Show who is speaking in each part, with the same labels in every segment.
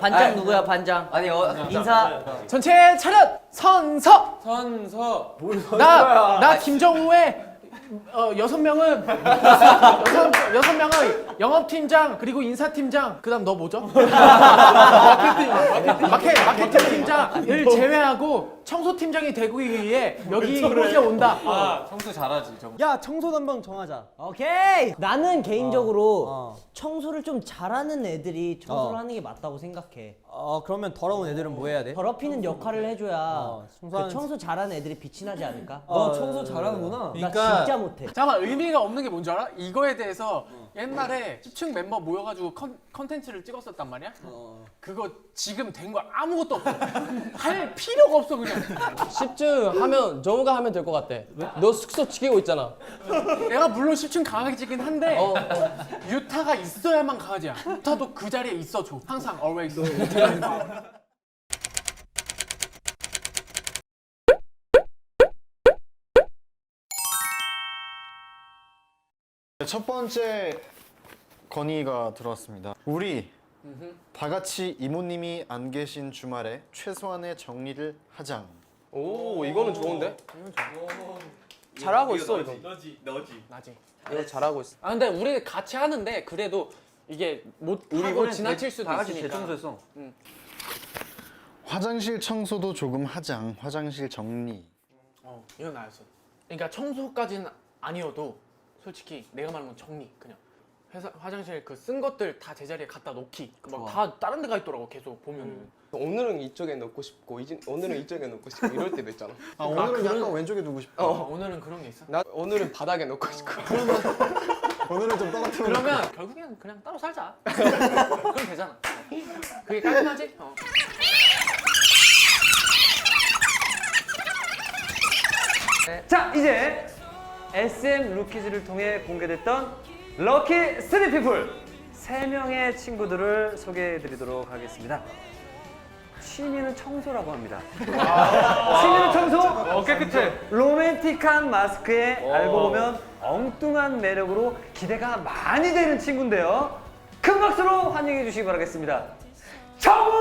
Speaker 1: 반장 누구야 반장?
Speaker 2: 아니 어
Speaker 1: 인사.
Speaker 3: 전체 차렷 선서.
Speaker 4: 선서
Speaker 3: 나 나 김정우의 어, 여섯 명은 여섯, 여섯 명은 영업팀장 그리고 인사팀장 그다음 너 뭐죠? 마케 마케팅 팀장을 제외하고 청소팀장이 되기 위해 여기 이곳에 온다.
Speaker 4: 아 청소 잘하지 정
Speaker 5: 야 청소 담당 정하자.
Speaker 1: 오케이. 나는 개인적으로
Speaker 5: 어.
Speaker 1: 청소를 좀 잘하는 애들이 청소를
Speaker 5: 어.
Speaker 1: 하는 게 맞다고 생각해.
Speaker 5: 어 그러면 더러운 애들은 뭐 해야 돼?
Speaker 1: 더럽히는 역할을 해줘야
Speaker 5: 어, 청소하는-
Speaker 1: 그 청소 잘하는 애들이 빛이 나지 않을까?
Speaker 5: 너 청소 잘하는구나.
Speaker 1: 나 진짜 못해.
Speaker 3: 잠깐만 의미가 없는 게 뭔지 알아? 이거에 대해서 옛날에 10층 멤버 모여가지고 컨, 컨텐츠를 찍었었단 말이야? 그거 지금 된 거 아무것도 없어 할 필요가 없어 그냥
Speaker 6: 10층 하면 정우가 하면 될 것 같대. 너 숙소 지키고 있잖아.
Speaker 3: 내가 물론 10층 강아지긴 한데 유타가 있어야만 강아지야 유타도 그 자리에 있어줘 항상 always
Speaker 7: 네, 첫 번째 건의가 들어왔습니다. 우리 다 같이 이모님이 안 계신 주말에 최소한의 정리를 하장.
Speaker 6: 오 이거는 좋은데? 잘하고 있어 이거.
Speaker 4: 너지 너지
Speaker 3: 나지
Speaker 6: 이거 잘하고 있어.
Speaker 3: 아 근데 우리 같이 하는데 그래도 이게 못 하고 지나칠 수도 있으니까
Speaker 2: 대청소했어
Speaker 7: 화장실 청소도 조금 하장. 화장실 정리.
Speaker 3: 어, 이건 나였어. 그러니까 청소까지는 아니어도 솔직히 내가 말하는 건 정리 그냥 회사 화장실 그 쓴 것들 다 제자리에 갖다 놓기 막다 다른 데가 있더라고 계속 보면 은
Speaker 6: 오늘은 이쪽에 넣고 싶고 이제 오늘은 이쪽에 넣고 싶고 이럴 때도 있잖아.
Speaker 7: 아, 오늘은 약간 왼쪽에 두고 싶다.
Speaker 3: 어, 오늘은 그런 게 있어.
Speaker 6: 나 오늘은 바닥에 넣고 싶고.
Speaker 7: 오늘은 좀 떨어뜨려.
Speaker 3: 그러면 결국엔 그냥 따로 살자. 그럼 되잖아. 그게 깔끔하지? 어.
Speaker 2: 자 이제 SM 루키즈를 통해 공개됐던 럭키 스리 피플 세 명의 친구들을 소개해드리도록 하겠습니다. 취미는 청소라고 합니다. 취미는 청소. 깨끗해. 로맨틱한 마스크에 알고 보면 엉뚱한 매력으로 기대가 많이 되는 친구인데요. 큰 박수로 환영해 주시기 바라겠습니다. 정우!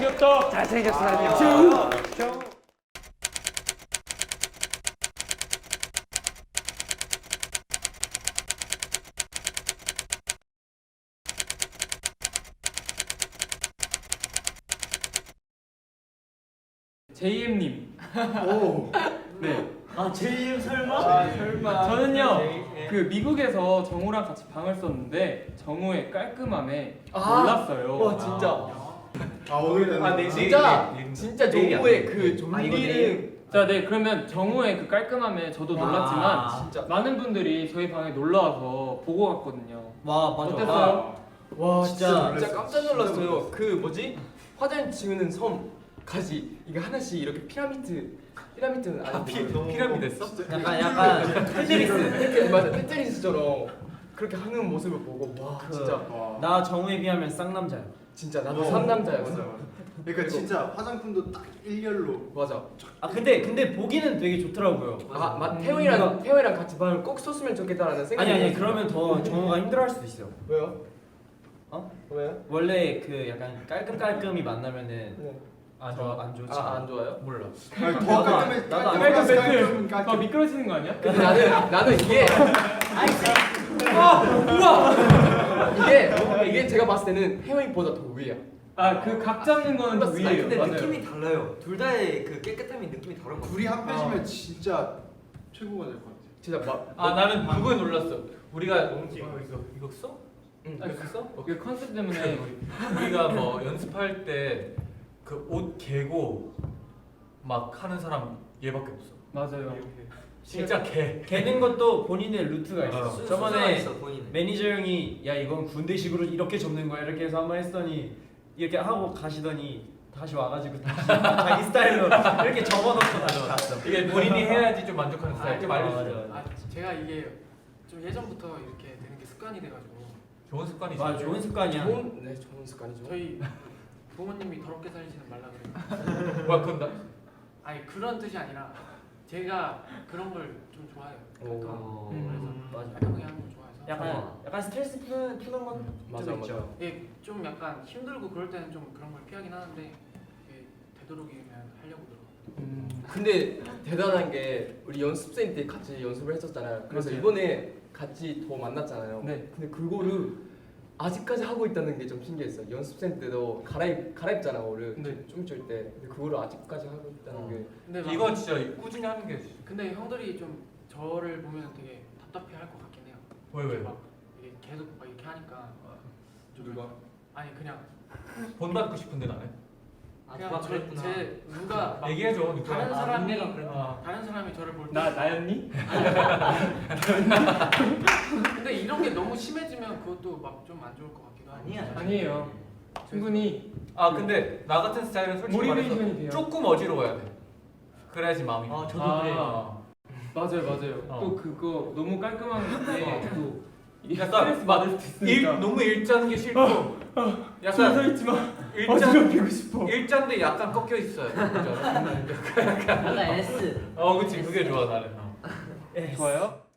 Speaker 2: 잘생겼다. 잘생겼어요.
Speaker 8: JM님. 네.
Speaker 1: 아 제일 설마?
Speaker 8: 저는요, 그 미국에서 정우랑 같이 방을 썼는데 정우의 깔끔함에 놀랐어요.
Speaker 6: 와 진짜.
Speaker 7: 아, 오늘은
Speaker 4: 아, 네,
Speaker 6: 진짜 진짜 정우의 그
Speaker 2: 아, 이거
Speaker 6: 좀비는
Speaker 8: 자, 네, 그러면 정우의 그 깔끔함에 저도 놀랐지만
Speaker 6: 진짜.
Speaker 8: 많은 분들이 저희 방에 놀러 와서 보고 갔거든요.
Speaker 5: 와 맞아.
Speaker 8: 어땠어요?
Speaker 6: 와
Speaker 5: 진짜.
Speaker 6: 진짜 깜짝 놀랐어요. 그 뭐지? 화장 지우는 섬까지 이거 하나씩 이렇게 피라미드 피라미드는 아니 피라미드 했어?
Speaker 5: 약간 약간 테트리스.
Speaker 6: 이렇게 맞아 테트리스처럼 그렇게 하는 모습을 보고 와 진짜
Speaker 5: 나 정우에 비하면 쌍남자야.
Speaker 6: 진짜 나도 삼남자였어.
Speaker 7: 그러니까 진짜 화장품도 딱 일렬로.
Speaker 6: 맞아.
Speaker 5: 아 근데 근데 보기는 되게 좋더라고요.
Speaker 6: 아, 맞 태용이랑 태용이랑 같이 방을 꼭 썼으면 좋겠다라는 생각이
Speaker 5: 아니 아니
Speaker 6: 들었어요.
Speaker 5: 그러면 더 정우가 힘들어할 수도 있어.
Speaker 6: 왜요?
Speaker 5: 어?
Speaker 6: 왜요?
Speaker 5: 원래 그 약간 깔끔깔끔이 만나면은
Speaker 6: 네.
Speaker 5: 안 좋아 안 좋지.
Speaker 6: 아 안 좋아요?
Speaker 5: 몰라.
Speaker 7: 아니, 더
Speaker 5: 나도
Speaker 7: 깔끔해.
Speaker 5: 나도 안
Speaker 8: 깔끔
Speaker 7: 깔끔,
Speaker 8: 막
Speaker 7: 깔끔.
Speaker 8: 미끄러지는 거 아니야?
Speaker 6: 근데 나는 나는 이게 아 우와 이게 이게 제가 봤을 때는 태용이보다 더 위야.
Speaker 8: 아, 그각 잡는 거는 더 위에요. 맞아요.
Speaker 2: 달라요. 둘 다의 그 깨끗함이 느낌이 다른 것
Speaker 7: 둘이 합해지면 진짜 최고가 될 것 같아.
Speaker 6: 진짜 막
Speaker 8: 아, 나는 그거에 놀랐어. 우리가
Speaker 9: 이거 이거 써?
Speaker 6: 응,
Speaker 8: 아,
Speaker 6: 이거 써?
Speaker 8: 그 컨셉 때문에
Speaker 9: 우리가 뭐 연습할 때 그 옷 개고 막 하는 사람 얘밖에 없어.
Speaker 8: 맞아요.
Speaker 9: 진짜 개.
Speaker 5: 개는 것도 본인의 루트가 있어.
Speaker 9: 어.
Speaker 5: 저번에 매니저 형이 야 이건 군대식으로 이렇게 접는 거야 이렇게 해서 한번 했더니 이렇게 하고 가시더니 다시 와가지고 다시 자기 스타일로 이렇게 접어놓고 다시 갔어.
Speaker 9: 이게 본인이 해야지 좀 만족하는 스타일. 좀
Speaker 5: 아,
Speaker 9: 알려주세요.
Speaker 5: 맞아, 맞아.
Speaker 3: 아 제가 이게 좀 예전부터 이렇게 되는 게 습관이 돼가지고
Speaker 9: 좋은 습관이지.
Speaker 5: 맞아 좋은 습관이야.
Speaker 6: 좋은 네 좋은 습관이죠.
Speaker 3: 저희 부모님이 더럽게 살지는 말라 그래요.
Speaker 9: 뭐야 그건 나.
Speaker 3: 아니 그런 뜻이 아니라 제가 그런 걸 좀 좋아해요. 그러니까
Speaker 6: 오.
Speaker 5: 음, 맞아.
Speaker 3: 깔끔하게 하는 걸 좋아해서.
Speaker 5: 약간 약간 스트레스 푸는 푸는 건
Speaker 6: 맞아,
Speaker 5: 좀 있죠.
Speaker 3: 예, 좀 약간 힘들고 그럴 때는 좀 그런 걸 피하긴 하는데 예, 되도록이면 하려고 들어.
Speaker 6: 근데 대단한 게 우리 연습생 때 같이 연습을 했었잖아요. 그래서
Speaker 3: 맞아요.
Speaker 6: 이번에 같이 더 만났잖아요.
Speaker 3: 네.
Speaker 6: 근데 그거를 아직까지 하고 있다는 게 좀 신기했어요. 연습생 때도 갈아입 갈아입잖아 오늘
Speaker 3: 네.
Speaker 6: 춤출 때. 근데 그거를 아직까지 하고 있다는 게
Speaker 3: 근데 막-
Speaker 9: 이건 진짜 꾸준히 하는 게.
Speaker 3: 근데 형들이 좀 저를 보면 되게 답답해 할 것 같긴 해요.
Speaker 9: 왜 왜?
Speaker 3: 막 이게 계속 막 이렇게 하니까
Speaker 7: 누가?
Speaker 3: 아니 그냥
Speaker 9: 본받고 싶은데 나는.
Speaker 3: 그냥 저, 제 누가 막
Speaker 9: 얘기해줘.
Speaker 3: 다른 사람이
Speaker 9: 아.
Speaker 3: 다른 사람이 저를 볼 때
Speaker 8: 나 나였니?
Speaker 3: 근데 이런 게 너무 심해지면 그것도 막 좀 안 좋을 것 같기도 하고
Speaker 1: 아니야.
Speaker 8: 아니에요. 충분히
Speaker 9: 아 근데 나 같은 스타일은 솔직히 말해서
Speaker 8: 돼요.
Speaker 9: 조금 어지러워야 돼. 그래야지 마음이.
Speaker 1: 아, 저도
Speaker 8: 아.
Speaker 1: 그래요.
Speaker 8: 맞아요 맞아요.
Speaker 9: 어.
Speaker 8: 또 그거 너무 깔끔한 게 또
Speaker 9: 약간
Speaker 8: 스트레스 받을 수도
Speaker 9: 일
Speaker 8: 있으니까.
Speaker 9: 너무 일자는 게 싫고. 약간
Speaker 8: 서 있지만
Speaker 9: 일자
Speaker 8: 어지럽히고 싶어.
Speaker 9: 일자인데 약간 꺾여 있어요. 진짜로.
Speaker 1: 약간 S.
Speaker 9: 어 그치 그게 좋아 나는. 어.
Speaker 8: 좋아요?